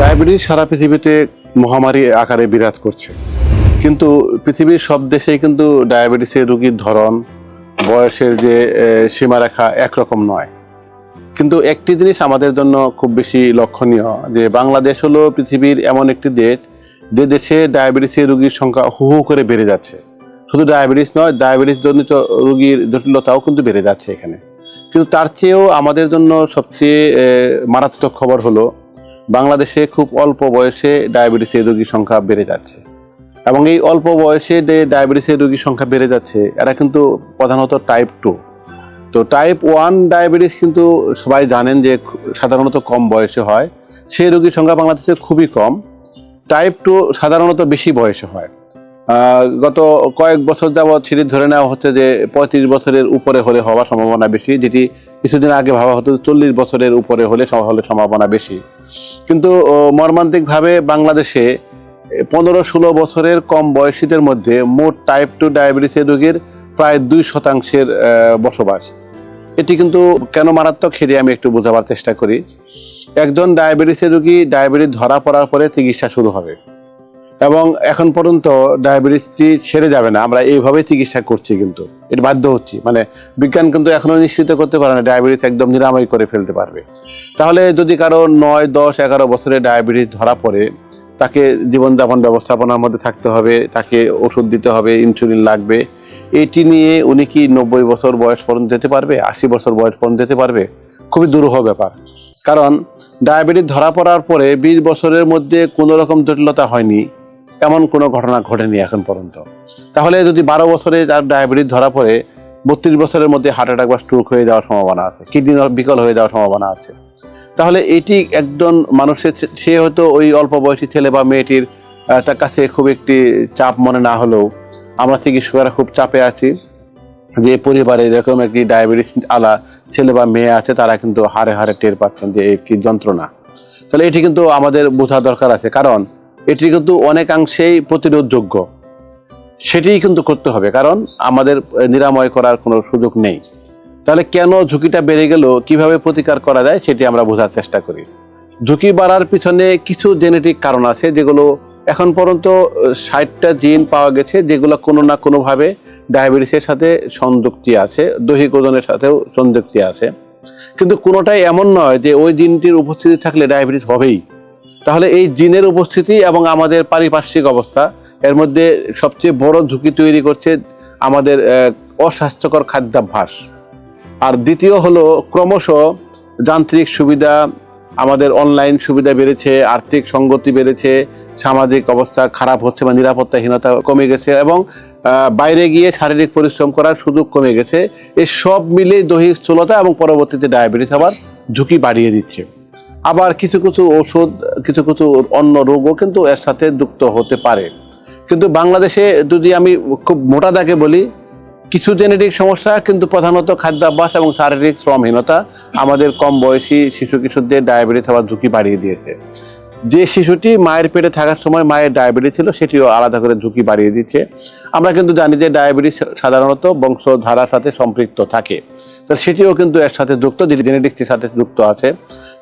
Diabetes সারা পৃথিবীতে মহামারী আকারে বিরাজ করছে। কিন্তু পৃথিবীর সব দেশেই কিন্তু ডায়াবেটিসের রোগীর ধরন, বয়সের যে সীমারেখা একরকম নয়। কিন্তু একটি জিনিস আমাদের জন্য খুব বেশি লক্ষণীয়, যে বাংলাদেশ হলো পৃথিবীর এমন একটি দেশ, যে দেশে ডায়াবেটিসের রোগীর সংখ্যা হু হু করে বেড়ে যাচ্ছে। শুধু ডায়াবেটিস নয়, ডায়াবেটিস জনিত রোগীর জটিলতাও কিন্তু বেড়ে যাচ্ছে এখানে। কিন্তু তার চেয়েও আমাদের জন্য সবচেয়ে মারাত্মক খবর হলো বাংলাদেশে খুব অল্প বয়সে ডায়াবেটিসের রোগীর সংখ্যা বেড়ে যাচ্ছে। এবং এই অল্প বয়সে যে ডায়াবেটিসের রোগীর সংখ্যা বেড়ে যাচ্ছে, এরা কিন্তু প্রধানত টাইপ টু তো টাইপ ওয়ান ডায়াবেটিস কিন্তু সবাই জানেন যে সাধারণত কম বয়সে হয়। সেই রোগীর সংখ্যা বাংলাদেশে খুবই কম। টাইপ টু সাধারণত বেশি বয়সে হয়। গত কয়েক বছর যাবৎ সিরিজ ধরে নেওয়া হচ্ছে যে পঁয়ত্রিশ বছরের উপরে হলে হওয়ার সম্ভাবনা বেশি, যেটি কিছুদিন আগে ভাবা হতো চল্লিশ বছরের উপরে হলে হলে সম্ভাবনা বেশি। কিন্তু মর্মান্তিকভাবে বাংলাদেশে পনেরো ষোলো বছরের কম বয়সীদের মধ্যে মোট টাইপ টু ডায়াবেটিসের রোগীর প্রায় দুই শতাংশের বসবাস। এটি কিন্তু কেন মারাত্মক সেটি আমি একটু বোঝাবার চেষ্টা করি। একজন ডায়াবেটিসের রোগী ডায়াবেটিস ধরা পড়ার পরে চিকিৎসা শুরু হবে। এবং এখন পর্যন্ত ডায়াবেটিসটি ছেড়ে যাবে না। আমরা এইভাবেই চিকিৎসা করছি কিন্তু। এটা বাধ্য হচ্ছি। মানে বিজ্ঞান কিন্তু এখনও নিশ্চিত করতে পারে না ডায়াবেটিস একদম নিরাময় করে ফেলতে পারবে। তাহলে যদি কারও নয়, দশ, এগারো বছরে ডায়াবেটিস ধরা পড়ে, তাকে জীবনযাপন ব্যবস্থাপনার মধ্যে থাকতে হবে, তাকে ওষুধ দিতে হবে, ইনসুলিন লাগবে, এটি নিয়ে উনি কি নব্বই বছর বয়স পর্যন্ত যেতে পারবে, আশি বছর বয়স পর্যন্ত যেতে পারবে? খুবই দুরূহ ব্যাপার। কারণ ডায়াবেটিস ধরা পড়ার পরে বিশ বছরের মধ্যে কোনো রকম জটিলতা হয়নি। এমন কোনো ঘটনা ঘটেনি এখন পর্যন্ত। তাহলে যদি বারো বছরে তার ডায়াবেটিস ধরা পড়ে, বত্রিশ বছরের মধ্যে হার্ট অ্যাটাক বা স্ট্রোক হয়ে যাওয়ার সম্ভাবনা আছে, কিডনি বিকল হয়ে যাওয়ার সম্ভাবনা আছে। তাহলে এটি একজন মানুষের সে হয়তো ওই অল্প বয়সী ছেলে বা মেয়েটির তার কাছে খুব একটি চাপ মনে না হলেও আমরা চিকিৎসকরা খুব চাপে আছি যে পরিবারে এরকম একটি ডায়াবেটিস আলা ছেলে বা মেয়ে আছে, তারা কিন্তু হারে হারে টের পাচ্ছেন যে কি যন্ত্রণা। তাহলে এটি কিন্তু আমাদের বোঝা দরকার আছে। কারণ এটি কিন্তু অনেকাংশেই প্রতিরোধযোগ্য। সেটিই কিন্তু করতে হবে, কারণ আমাদের নিরাময় করার কোনো সুযোগ নেই। তাহলে কেন ঝুঁকিটা বেড়ে গেল, কীভাবে প্রতিকার করা যায়, সেটি আমরা বোঝার চেষ্টা করি। ঝুঁকি বাড়ার পিছনে কিছু জেনেটিক কারণ আছে, যেগুলো এখন পর্যন্ত ষাটটা জিন পাওয়া গেছে, যেগুলো কোনো না কোনোভাবে ডায়াবেটিসের সাথে সংযুক্তি আছে, দৈহিক ওজনের সাথেও সংযুক্তি আছে। কিন্তু কোনোটাই এমন নয় যে ওই জিনটির উপস্থিতি থাকলে ডায়াবেটিস হবেই। তাহলে এই জিনের উপস্থিতি এবং আমাদের পারিপার্শ্বিক অবস্থা, এর মধ্যে সবচেয়ে বড় ঝুঁকি তৈরি করছে আমাদের অস্বাস্থ্যকর খাদ্যাভ্যাস। আর দ্বিতীয় হলো ক্রমশ যান্ত্রিক সুবিধা, আমাদের অনলাইন সুবিধা বেড়েছে, আর্থিক সঙ্গতি বেড়েছে, সামাজিক অবস্থা খারাপ হচ্ছে বা নিরাপত্তাহীনতা কমে গেছে এবং বাইরে গিয়ে শারীরিক পরিশ্রম করার সুযোগ কমে গেছে। এই সব মিলে দৈহিক স্থূলতা এবং পরবর্তীতে ডায়াবেটিস হওয়ার ঝুঁকি বাড়িয়ে দিচ্ছে। আবার কিছু কিছু ওষুধ কিছু কিছু অন্য রোগও কিন্তু এর সাথে যুক্ত হতে পারে। কিন্তু বাংলাদেশে যদি আমি খুব মোটা দাগে বলি, কিছু জেনেটিক সমস্যা কিন্তু প্রধানত খাদ্যাভ্যাস এবং শারীরিক শ্রমহীনতা আমাদের কম বয়সী শিশু কিশোরদের ডায়াবেটিস হওয়ার ঝুঁকি বাড়িয়ে দিয়েছে। যে শিশুটি মায়ের পেটে থাকার সময় মায়ের ডায়াবেটিস ছিল, সেটিও আলাদা করে ঝুঁকি বাড়িয়ে দিচ্ছে। আমরা কিন্তু জানি যে ডায়াবেটিস সাধারণত বংশধারার সাথে সম্পৃক্ত থাকে। তো সেটিও কিন্তু এর সাথে যুক্ত জেনেটিক্সের সাথে যুক্ত আছে।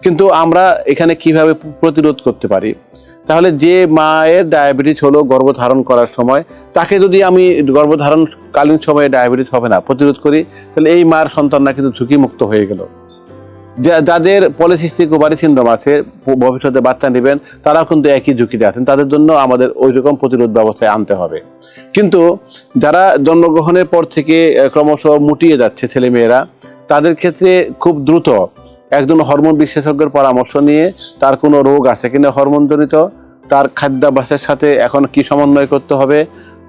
কিন্তু আমরা এখানে কীভাবে প্রতিরোধ করতে পারি? তাহলে যে মায়ের ডায়াবেটিস হলো গর্ভধারণ করার সময়, তাকে যদি আমি গর্ভধারণকালীন সময়ে ডায়াবেটিস হবে না, প্রতিরোধ করি, তাহলে এই মার সন্তানরা কিন্তু ঝুঁকিমুক্ত হয়ে গেল। যাদের পলিসিস্টিক ওভারি সিন্ড্রোম আছে ভবিষ্যতে বাচ্চা নেবেন, তারাও কিন্তু একই ঝুঁকিতে আছেন। তাদের জন্য আমাদের ওই রকম প্রতিরোধ ব্যবস্থায় আনতে হবে। কিন্তু যারা জন্মগ্রহণের পর থেকে ক্রমশ মুটিয়ে যাচ্ছে ছেলেমেয়েরা, তাদের ক্ষেত্রে খুব দ্রুত একজন হরমোন বিশেষজ্ঞের পরামর্শ নিয়ে তার কোনো রোগ আছে কিনা হরমোনজনিত, তার খাদ্যাভ্যাসের সাথে এখন কি সমন্বয় করতে হবে,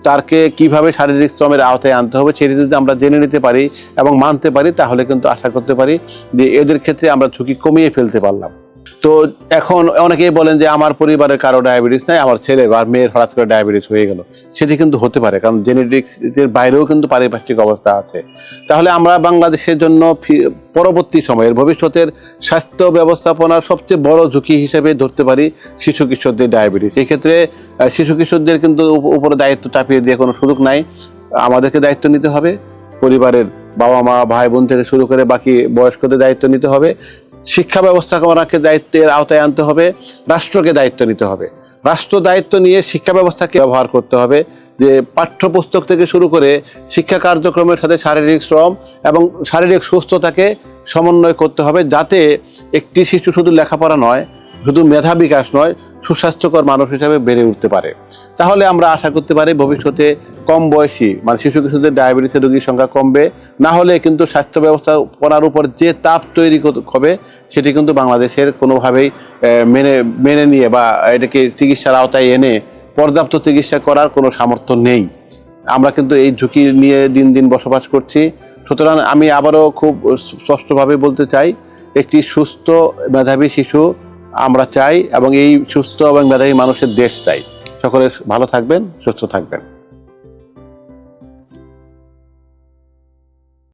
তারকে কীভাবে শারীরিক শ্রমের আওতায় আনতে হবে সেটি যদি আমরা জেনে নিতে পারি এবং মানতে পারি, তাহলে কিন্তু আশা করতে পারি যে এদের ক্ষেত্রে আমরা ঝুঁকি কমিয়ে ফেলতে পারলাম। তো এখন অনেকেই বলেন যে আমার পরিবারের কারও ডায়াবেটিস নাই, আমার ছেলে বা মেয়ের হঠাৎ করে ডায়াবেটিস হয়ে গেল। সেটি কিন্তু হতে পারে, কারণ জেনেটিক্সের বাইরেও কিন্তু পারিপার্শ্বিক অবস্থা আছে। তাহলে আমরা বাংলাদেশের জন্য পরবর্তী সময়ের ভবিষ্যতের স্বাস্থ্য ব্যবস্থাপনার সবচেয়ে বড় ঝুঁকি হিসেবে ধরতে পারি শিশু কিশোরদের ডায়াবেটিস এক্ষেত্রে শিশু কিশোরদের কিন্তু উপরে দায়িত্ব চাপিয়ে দিয়ে কোনো সুযোগ নাই। আমাদেরকে দায়িত্ব নিতে হবে, পরিবারের বাবা মা ভাই বোন থেকে শুরু করে বাকি বয়স্কদের দায়িত্ব নিতে হবে। শিক্ষা ব্যবস্থাপনাকে দায়িত্বের আওতায় আনতে হবে, রাষ্ট্রকে দায়িত্ব নিতে হবে। রাষ্ট্র দায়িত্ব নিয়ে শিক্ষা ব্যবস্থাকে ব্যবহার করতে হবে, যে পাঠ্যপুস্তক থেকে শুরু করে শিক্ষা কার্যক্রমের সাথে শারীরিক শ্রম এবং শারীরিক সুস্থতাকে সমন্বয় করতে হবে, যাতে একটি শিশু শুধু লেখাপড়া নয়, শুধু মেধা বিকাশ নয়, সুস্বাস্থ্যকর মানুষ হিসাবে বেড়ে উঠতে পারে। তাহলে আমরা আশা করতে পারি ভবিষ্যতে কম বয়সী মানে শিশু কিশোরদের ডায়াবেটিসের রোগীর সংখ্যা কমবে, না হলে কিন্তু স্বাস্থ্য ব্যবস্থাপনার উপর যে তাপ তৈরি হবে, সেটি কিন্তু বাংলাদেশের কোনোভাবেই মেনে মেনে নিয়ে বা এটাকে চিকিৎসার আওতায় এনে পর্যাপ্ত চিকিৎসা করার কোনো সামর্থ্য নেই। আমরা কিন্তু এই ঝুঁকি নিয়ে দিন দিন বসবাস করছি। সুতরাং আমি আবারও খুব স্পষ্টভাবে বলতে চাই, একটি সুস্থ মেধাবী শিশু আমরা চাই এবং এই সুস্থ এবং মেধাবী মানুষের দেশ চাই। সকলে ভালো থাকবেন, সুস্থ থাকবেন।